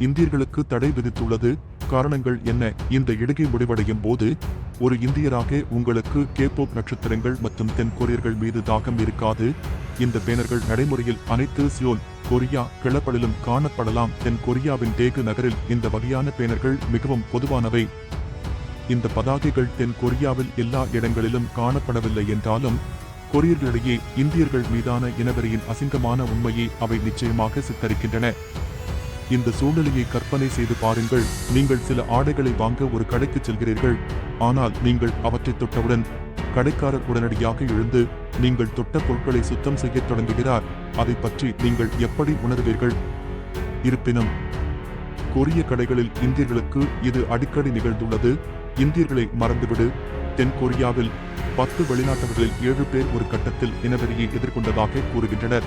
இந்தியர்களுக்கு தடை விதித்துள்ளது. காரணங்கள் என்ன? இந்த இடுகை முடிவடையும் போது ஒரு இந்தியராக உங்களுக்கு கேபோப் நட்சத்திரங்கள் மற்றும் தென் கொரியர்கள் மீது தாக்கம் இருக்காது. இந்த பேனர்கள் நடைமுறையில் அனைத்து சியோல் கொரியா கிளப்படலும் காணப்படலாம். தென் கொரியாவின் தேகு நகரில் இந்த வகையான பேனர்கள் மிகவும் பொதுவானவை. இந்த பதாகைகள் தென் கொரியாவில் எல்லா இடங்களிலும் காணப்படவில்லை என்றாலும் கொரியர்களிடையே இந்தியர்கள் மீதான இனவெறியின் அசிங்கமான உண்மையை அவை நிச்சயமாக சித்தரிக்கின்றன. இந்த சூழ்நிலையை கற்பனை செய்து பாருங்கள். நீங்கள் சில ஆடைகளை வாங்க ஒரு கடைக்கு செல்கிறீர்கள். ஆனால் நீங்கள் அவற்றை தொட்டவுடன் கடைக்காரர் உடனடியாக எழுந்து நீங்கள் தொட்ட பொருட்களை சுத்தம் செய்யத் தொடங்குகிறார். அதை பற்றி நீங்கள் எப்படி உணர்வீர்கள்? இருப்பினும் கொரிய கடைகளில் இந்தியர்களுக்கு இது அடிக்கடி நிகழ்ந்துள்ளது. இந்தியர்களை மறந்துவிடு. தென் கொரியாவில் பத்து வெளிநாட்டவர்களில் ஏழு பேர் ஒரு கட்டத்தில் இனவெறியை எதிர்கொண்டதாக கூறுகின்றனர்.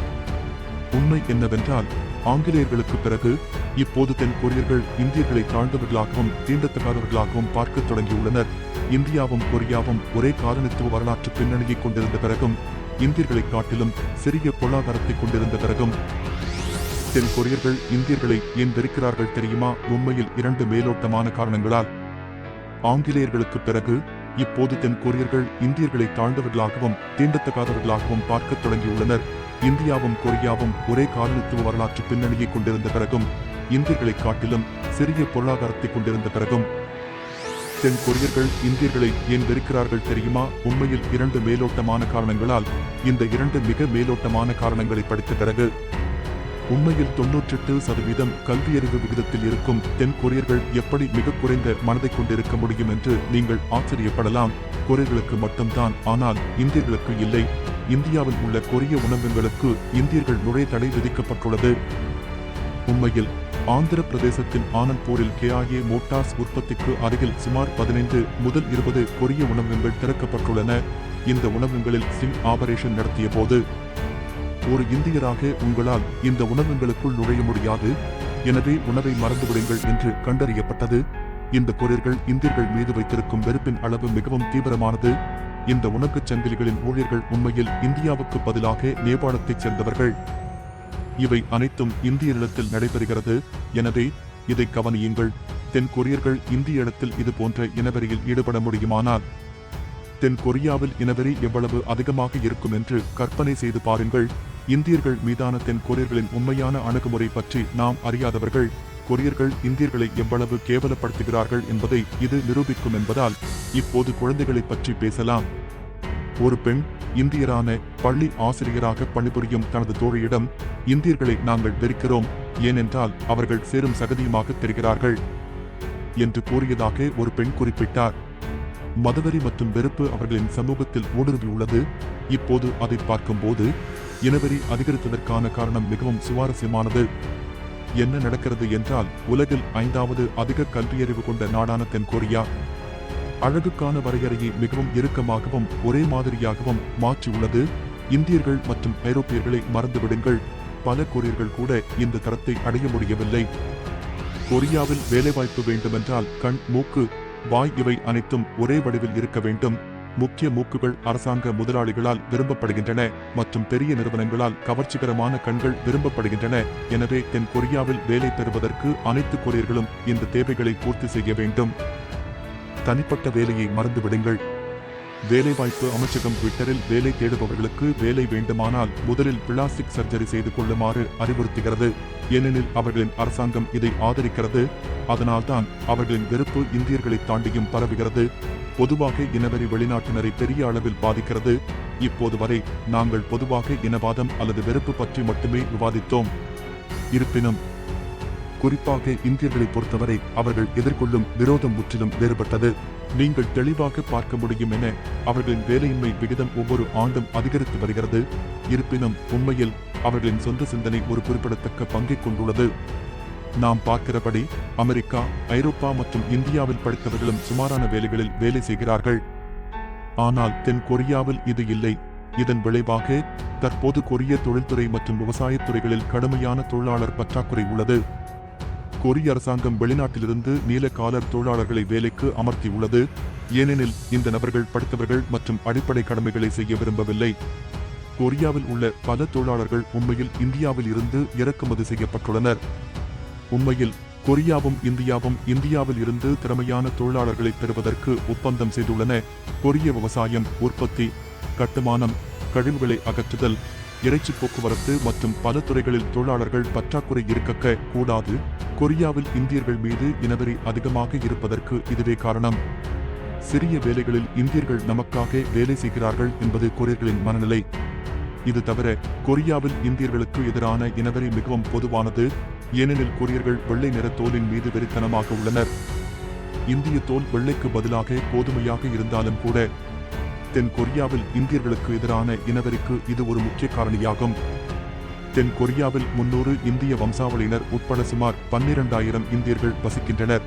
உண்மை என்னவென்றால் ஆங்கிலேயர்களுக்கு பிறகு இப்போது தென் கொரியர்கள் இந்தியர்களை தாழ்ந்தவர்களாகவும் தீண்டத்தகாதவர்களாகவும் பார்க்க தொடங்கியுள்ளனர். இந்தியாவும் கொரியாவும் ஒரே காலனித்துவ வரலாற்று பின்னணியை கொண்டிருந்த பிறகும் இந்தியர்களை காட்டிலும் சிறிய பொருளாதாரத்தை கொண்டிருந்த பிறகும் தென் கொரியர்கள் இந்தியர்களை ஏன் வெறுக்கிறார்கள் தெரியுமா? உண்மையில் இரண்டு மேலோட்டமான காரணங்களால். ஆங்கிலேயர்களுக்கு பிறகு இப்போது தென் கொரியர்கள் இந்தியர்களை தாழ்ந்தவர்களாகவும் தீண்டத்தகாதவர்களாகவும் பார்க்க தொடங்கியுள்ளனர். இந்தியாவும் கொரியாவும் ஒரே காலனித்துவ வரலாற்று பின்னணியை கொண்டிருந்த பிறகும் இந்தியர்களை காட்டிலும் சிறிய பொருளாதாரத்தை கொண்டிருந்த பிறகும். தென் கொரியர்கள் இந்தியர்களை ஏன் வெறுக்கிறார்கள் தெரியுமா? உண்மையில் இரண்டு மேலோட்டமான காரணங்களால் இந்த இரண்டு மிக மேலோட்டமான காரணங்களை படித்த பிறகு. உண்மையில் தொன்னூற்றெட்டு சதவீதம் கல்வியறிவு விகிதத்தில் இருக்கும் தென் கொரியர்கள் எப்படி மிக குறைந்த மனதை கொண்டிருக்க முடியும் என்று நீங்கள் ஆச்சரியப்படலாம். கொரியர்களுக்கு மட்டும்தான் ஆனால் இந்தியர்களுக்கு இல்லை. இந்தியாவில் உள்ள கொரிய உணவகங்களுக்கு இந்தியர்கள் நுழை தடை விதிக்கப்பட்டுள்ளது. உண்மையில் ஆந்திர பிரதேசத்தின் ஆனந்த்பூரில் கேஆஏ மோட்டார்ஸ் உற்பத்திக்கு அருகில் சுமார் பதினைந்து முதல் இருபது கொரிய உணவகங்கள் திறக்கப்பட்டுள்ளன. இந்த உணவகங்களில் சிங் ஆபரேஷன் நடத்திய போது ஒரு இந்தியராக உங்களால் இந்த உணவகங்களுக்குள் நுழைய முடியாது. எனவே உணவை மறந்துவிடுங்கள் என்று கண்டறியப்பட்டது. இந்த கொரியர்கள் இந்தியர்கள் மீது வைத்திருக்கும் வெறுப்பின் அளவு மிகவும் தீவிரமானது. இந்த உணவுச் சங்கிலிகளின் ஊழியர்கள் உண்மையில் இந்தியாவுக்கு பதிலாக நேபாளத்தைச் சேர்ந்தவர்கள். இவை அனைத்தும் இந்திய நிலத்தில் நடைபெறுகிறது. எனவே இதை கவனியுங்கள். தென் கொரியர்கள் இந்திய இடத்தில் இது போன்ற இனவெறியில் ஈடுபட முடியுமானால் தென் கொரியாவில் இனவெறி எவ்வளவு அதிகமாக இருக்கும் என்று கற்பனை செய்து பாருங்கள். இந்தியர்கள் மீதான தென் கொரியர்களின் உண்மையான அணுகுமுறை பற்றி நாம் அறியாதவர்கள். கொரியர்கள் இந்தியர்களை எவ்வளவு கேவலப்படுத்துகிறார்கள் என்பதை இது நிரூபிக்கும் என்பதால் இப்போது குழந்தைகளை பற்றி பேசலாம். ஒரு பெண் இந்தியரான பள்ளி ஆசிரியராக பணிபுரியும் தனது தோழியிடம் இந்தியர்களை நாங்கள் வெறுக்கிறோம் ஏனென்றால் அவர்கள் சேரும் சகதியுமாக தெரிகிறார்கள் என்று கூறியதாக ஒரு பெண் குறிப்பிட்டார். மதவெறி மற்றும் வெறுப்பு அவர்களின் சமூகத்தில் ஊடுருவியுள்ளது இப்போது அதை பார்க்கும்போது இனவெறி அதிகரித்ததற்கான காரணம் மிகவும் சுவாரஸ்யமானது. என்ன நடக்கிறது என்றால் உலகில் ஐந்தாவது அதிக கல்வியறிவு கொண்ட நாடான தென் கொரியா அழகுக்கான வரையறையை மிகவும் இறுக்கமாகவும் ஒரே மாதிரியாகவும் மாற்றியுள்ளது இந்தியர்கள் மற்றும் ஐரோப்பியர்களை மறந்துவிடுங்கள். பல கொரியர்கள் கூட இந்த தரத்தை அடைய முடியவில்லை. கொரியாவில் வேலைவாய்ப்பு வேண்டுமென்றால் கண் மூக்கு வாய் இவை அனைத்தும் ஒரே வடிவில் இருக்க வேண்டும். முக்கிய மூக்குகள் அரசாங்க முதலாளிகளால் விரும்பப்படுகின்றன மற்றும் பெரிய நிறுவனங்களால் கவர்ச்சிகரமான கண்கள் விரும்பப்படுகின்றன. எனவே தென் கொரியாவில் வேலை பெறுவதற்கு அனைத்து கொரியர்களும் இந்த தேவைகளை பூர்த்தி செய்ய வேண்டும். தனிப்பட்ட வேலையை மறந்துவிடுங்கள். வேலைவாய்ப்பு அமைச்சகம் ட்விட்டரில் வேலை தேடுபவர்களுக்கு வேலை வேண்டுமானால் முதலில் பிளாஸ்டிக் சர்ஜரி செய்து கொள்ளுமாறு அறிவுறுத்துகிறது. ஏனெனில் அவர்களின் அரசாங்கம் இதை ஆதரிக்கிறது. அதனால்தான் அவர்களின் வெறுப்பு இந்தியர்களை தாண்டியும் பரவுகிறது. பொதுவாக இனவெறி வெளிநாட்டினரை பெரிய அளவில் பாதிக்கிறது. இப்போது வரை நாங்கள் பொதுவாக இனவாதம் அல்லது வெறுப்பு பற்றி மட்டுமே விவாதித்தோம். இருப்பினும் குறிப்பாக இந்தியர்களை பொறுத்தவரை அவர்கள் எதிர்கொள்ளும் விரோதம் முற்றிலும் வேறுபட்டது. நீங்கள் தெளிவாக பார்க்க முடியும் என அவர்களின் வேலையின்மை விகிதம் ஒவ்வொரு ஆண்டும் அதிகரித்து வருகிறது. இருப்பினும் உண்மையில் அவர்களின் சொந்த சிந்தனை ஒரு குறிப்பிடத்தக்க பங்கை கொண்டுள்ளது. நாம் பார்க்கிறபடி அமெரிக்கா ஐரோப்பா மற்றும் இந்தியாவில் படித்தவர்களும் சுமாரான வேலைகளில் வேலை செய்கிறார்கள். ஆனால் தென் கொரியாவில் இது இல்லை. இதன் விளைவாக தற்போது கொரிய தொழில்துறை மற்றும் விவசாயத் துறைகளில் கடுமையான தொழிலாளர் பற்றாக்குறை உள்ளது. கொரிய அரசாங்கம் வெளிநாட்டிலிருந்து நீலக்காலர் தொழிலாளர்களை வேலைக்கு அமர்த்தியுள்ளது. ஏனெனில் இந்த நபர்கள் படித்தவர்கள் மற்றும் அடிப்படை கடமைகளை செய்ய விரும்பவில்லை. கொரியாவில் உள்ள பல தொழிலாளர்கள் உண்மையில் இந்தியாவில் இருந்து இறக்குமதி செய்யப்பட்டுள்ளனர். உண்மையில் கொரியாவும் இந்தியாவும் இந்தியாவில் இருந்து திறமையான தொழிலாளர்களை பெறுவதற்கு ஒப்பந்தம் செய்துள்ளன. கொரிய விவசாயம் உற்பத்தி கட்டுமானம் கழிவுகளை அகற்றுதல் இறைச்சி போக்குவரத்து மற்றும் பல துறைகளில் தொழிலாளர்கள் பற்றாக்குறை இருக்கக்க கூடாது. கொரியாவில் இந்தியர்கள் மீது இனவெறி அதிகமாக இருப்பதற்கு இதுவே காரணம். சிறிய வேலைகளில் இந்தியர்கள் நமக்காக வேலை செய்கிறார்கள் என்பது கொரியர்களின் மனநிலை. இது தவிர கொரியாவில் இந்தியர்களுக்கு எதிரான இனவெறி மிகவும் பொதுவானது. ஏனெனில் கொரியர்கள் வெள்ளை நிற தோலின் மீது வெறித்தனமாக உள்ளனர். இந்திய தோல் வெள்ளைக்கு பதிலாக கோதுமையாக இருந்தாலும் கூட தென் கொரியாவில் இந்தியர்களுக்கு எதிரான இனவெறிக்கு இது ஒரு முக்கிய காரணியாகும். தென் கொரியாவில் முன்னூறு இந்திய வம்சாவளியினர் உட்பட சுமார் பன்னிரண்டாயிரம் இந்தியர்கள் வசிக்கின்றனர்.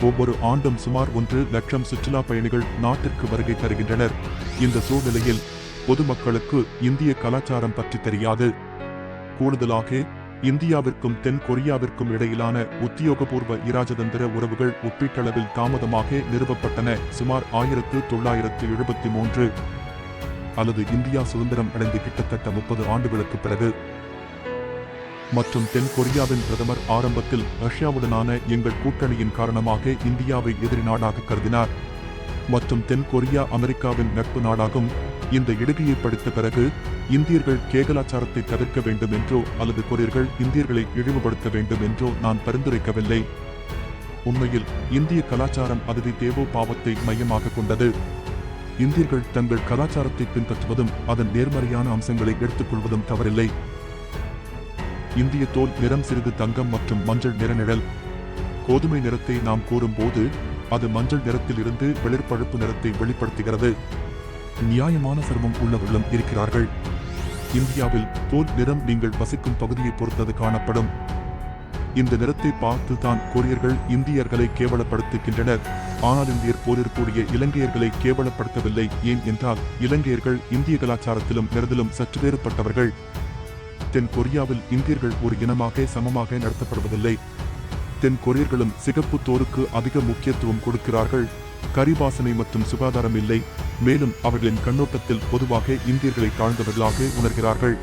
ஒவ்வொரு ஆண்டும் சுமார் ஒன்று லட்சம் சுற்றுலா பயணிகள் நாட்டிற்கு வருகை தருகின்றனர். இந்த சூழ்நிலையில் பொதுமக்களுக்கு இந்திய கலாச்சாரம் பற்றி தெரியாது. கூடுதலாக இந்தியாவிற்கும் தென் கொரியாவிற்கும் இடையிலான உத்தியோகபூர்வ இராஜதந்திர உறவுகள் ஒப்பீட்டளவில் தாமதமாக நிறுவப்பட்டன. சுமார் ஆயிரத்து தொள்ளாயிரத்து எழுபத்தி மூன்று அல்லது இந்தியா சுதந்திரம் அடைந்து கிட்டத்தட்ட முப்பது ஆண்டுகளுக்கு பிறகு மற்றும் தென் கொரியாவின் பிரதமர் ஆரம்பத்தில் ரஷ்யாவுடனான எங்கள் கூட்டணியின் காரணமாக இந்தியாவை எதிரி நாடாக கருதினார். மற்றும் தென் கொரியா அமெரிக்காவின் நட்பு நாடாகும். இந்த இடுகையை படித்த பிறகு இந்தியர்கள் கேகலாச்சாரத்தை தவிர்க்க வேண்டும் என்றோ அல்லது கொரியர்கள் இந்தியர்களை இழிவுபடுத்த வேண்டும் என்றோ நான் பரிந்துரைக்கவில்லை. உண்மையில் இந்திய கலாச்சாரம் அதிதி தேவோ பாவத்தை மையமாக கொண்டது. இந்தியர்கள் தங்கள் கலாச்சாரத்தை பின்பற்றுவதும் அதன் நேர்மறையான அம்சங்களை எடுத்துக்கொள்வதும் தவறில்லை. இந்திய தோல் நிறம் சிறிது தங்கம் மற்றும் மஞ்சள் நிற நிழல். கோதுமை நிறத்தை நாம் கூறும்போது அது மஞ்சள் நிறத்தில் இருந்து வெளிர்பழுப்பு நிறத்தை வெளிப்படுத்துகிறது. நியாயமான சர்மம் உள்ளவர்களும் இருக்கிறார்கள். இந்தியாவில் தோல் நிறம் நீங்கள் வசிக்கும் பகுதியை பொறுத்தது காணப்படும். இந்த நிறத்தை பார்த்து தான் கொரியர்கள் இந்தியர்களை கேவலப்படுத்துகின்றனர். ஆனால் இந்தியர் போரிற்கூடிய இலங்கையர்களை கேவலப்படுத்தவில்லை. ஏன் என்றால் இலங்கையர்கள் இந்திய கலாச்சாரத்திலும் நிறத்திலும் சற்று வேறுபட்டவர்கள். தென் கொரியாவில் இந்தியர்கள் ஒரு இனமாக சமமாக நடத்தப்படுவதில்லை. தென் கொரியர்களும் சிகப்பு தோருக்கு அதிக முக்கியத்துவம் கொடுக்கிறார்கள். கரிவாசனை மற்றும் சுகாதாரம் இல்லை. மேலும் அவர்களின் கண்ணோட்டத்தில் பொதுவாக இந்தியர்களை தாழ்ந்தவர்களாக உணர்கிறார்கள்.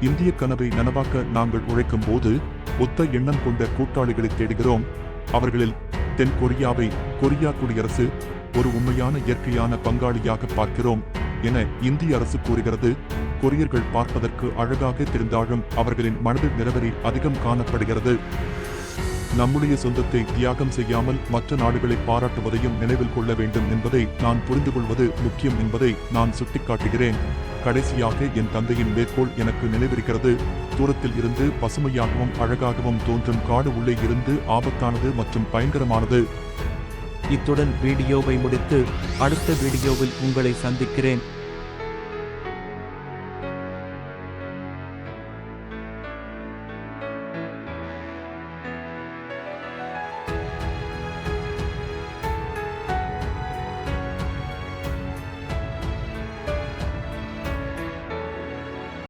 இந்திய கனவை நனவாக்க நாங்கள் உழைக்கும் போது ஒத்த எண்ணம் கொண்ட கூட்டாளிகளை தேடுகிறோம். அவர்களில் தென் கொரியாவை கொரியா குடியரசு ஒரு உண்மையான இயற்கையான பங்காளியாக பார்க்கிறோம் என இந்திய அரசு கூறுகிறது. கொரியர்கள் பார்ப்பதற்கு அழகாக தெரிந்தாலும் அவர்களின் மனதில் நிறவரி அதிகம் காணப்படுகிறது. நம்முடைய சொந்தத்தை தியாகம் செய்யாமல் மற்ற நாடுகளை பாராட்டுவதையும் நினைவில் கொள்ள வேண்டும் என்பதை நான் புரிந்து கொள்வது முக்கியம் என்பதை நான் சுட்டிக்காட்டுகிறேன். கடைசியாக என் தந்தையின் மேற்கோள் எனக்கு நினைவிருக்கிறது. தூரத்தில் இருந்து பசுமையாகவும் அழகாகவும் தோன்றும் காடு உள்ளே இருந்து ஆபத்தானது மற்றும் பயங்கரமானது. இத்துடன் வீடியோவை முடித்து அடுத்த வீடியோவில் உங்களை சந்திக்கிறேன்.